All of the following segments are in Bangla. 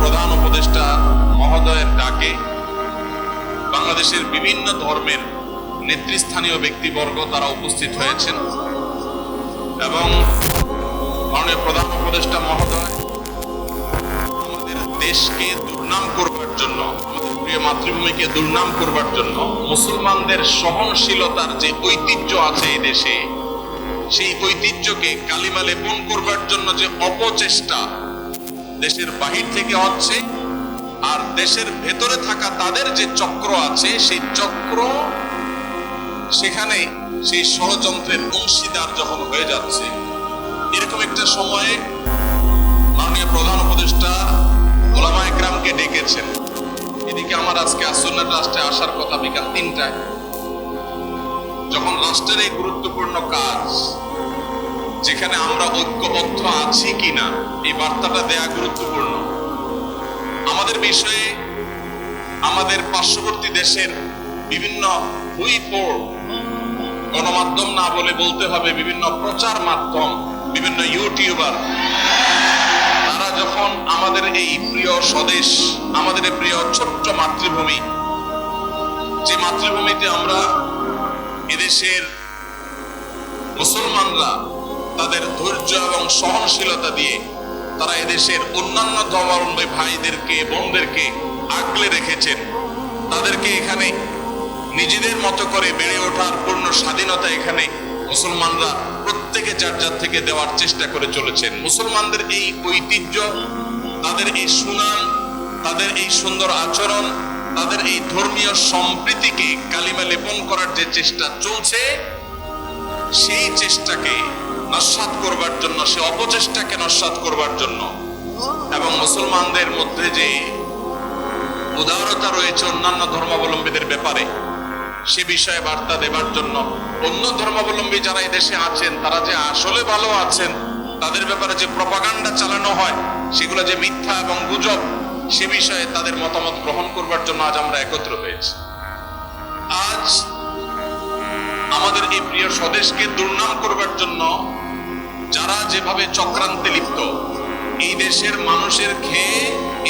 প্রধান উপদেষ্টা মহোদয়ের ডাকে, বাংলাদেশের বিভিন্ন ধর্মের নেতৃস্থানীয় ব্যক্তিবর্গ তারা উপস্থিত হয়েছেন এবং মাননীয় প্রধান উপদেষ্টা মহোদয়, আমাদের দেশকে দুর্নাম করবার জন্য, আমাদের প্রিয় মাতৃভূমিকে দুর্নাম করবার জন্য, মুসলমানদের সহনশীলতার যে ঐতিহ্য আছে এই দেশে, সেই ঐতিহ্যকে কালিমা লেপন করবার জন্য যে অপচেষ্টা দেশের বাহির থেকে হচ্ছে, আর দেশের ভেতরে থাকা তাদের যে চক্র আছে, সেই চক্র সেখানে সেই ষড়যন্ত্রের অংশীদার যখন হয়ে যাচ্ছে, এরকম একটা সময়ে মাননীয় প্রধান উপদেষ্টা ওলামা একরামকে ডেকেছেন। এদিকে আমার আজকে আসন্না রাষ্ট্রে আসার কথা বিকাল তিনটায়। যখন রাষ্ট্রের এই গুরুত্বপূর্ণ কাজ যেখানে আমরা ঐক্যবদ্ধ আছি কিনা, এই বার্তাটা দেয়া গুরুত্বপূর্ণ। আমাদের বিষয়ে আমাদের পার্শ্ববর্তী দেশের বিভিন্ন গণমাধ্যম না বলে বলতে হবে, বিভিন্ন প্রচার মাধ্যম, বিভিন্ন ইউটিউবার, তারা যখন আমাদের এই প্রিয় স্বদেশ, আমাদের এই প্রিয় ছোট্ট মাতৃভূমি, যে মাতৃভূমিতে আমরা এদেশের মুসলমানরা তাদের ধৈর্য এবং সহনশীলতা দিয়ে তারা এদেশের অন্যান্য ধর্মাবলম্বী ভাইদেরকে, বোনদেরকে আগলে রেখেছেন। তাদেরকে এখানে নিজেদের মতো করে বেড়ে ওঠার পূর্ণ স্বাধীনতা এখানে মুসলমানরা প্রত্যেকে যার যার থেকে দেওয়ার চেষ্টা করে চলেছেন। মুসলমানদের এই ঐতিহ্য, তাদের এই সুনাম, তাদের এই সুন্দর আচরণ, তাদের এই ধর্মীয় সম্প্রীতিকে কালিমা লেপন করার যে চেষ্টা চলছে, সেই চেষ্টাকে নস্বাত করবার জন্য, সে অপচেষ্টাকে নস্বাত করবার জন্য। এবং মুসলমানদের মধ্যে যে উদারতা রয়েছে অন্যান্য ধর্মাবলম্বীদের ব্যাপারে, সে বিষয়ে বার্তা দেবার জন্য, অন্য ধর্মাবলম্বী যারা এই দেশে আছেন, তারা যে আসলে ভালো আছেন, তাদের ব্যাপারে যে প্রপাগান্ডা চালানো হয়, সেগুলো যে মিথ্যা এবং গুজব, সে বিষয়ে তাদের মতামত গ্রহণ করবার জন্য আজ আমরা একত্র হয়েছি। আজ এই প্রিয় স্বদেশকে দুর্নাম করবার জন্য যারা যেভাবে চক্রান্তে লিপ্ত, এই দেশের মানুষের খেয়ে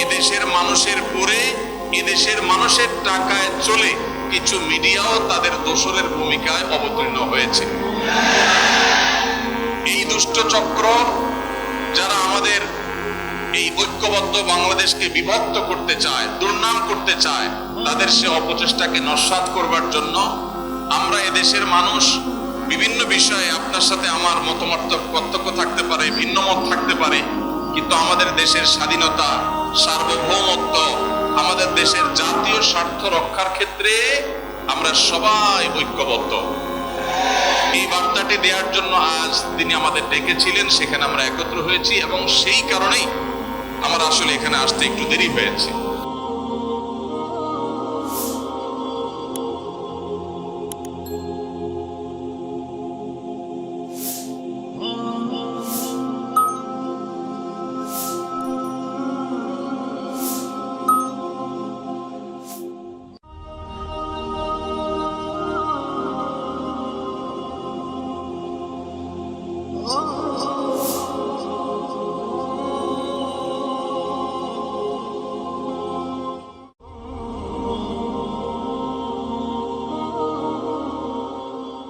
এদেশের মানুষের পরে এদেশের মানুষের টাকায় চলে কিছু মিডিয়াও তাদের দোসরের ভূমিকায় অবতীর্ণ হয়েছে। এই দুষ্ট চক্র যারা আমাদের এই ঐক্যবদ্ধ বাংলাদেশকে বিভক্ত করতে চায়, দুর্নাম করতে চায়, তাদের সে অপচেষ্টাকে নস্বাত করবার জন্য আমরা এদেশের মানুষ বিভিন্ন বিষয়ে আপনার সাথে আমার মতামত পার্থক্য থাকতে পারে ভিন্ন মত থাকতে পারে, কিন্তু আমাদের দেশের স্বাধীনতা, সার্বভৌমত্ব, আমাদের দেশের জাতীয় স্বার্থ রক্ষার ক্ষেত্রে আমরা সবাই ঐক্যবদ্ধ। এই বার্তাটি দেওয়ার জন্য আজ তিনি আমাদের ডেকেছিলেন, সেখানে আমরা একত্র হয়েছি এবং সেই কারণেই আমার আসলে এখানে আসতে একটু দেরি হয়েছে। Oh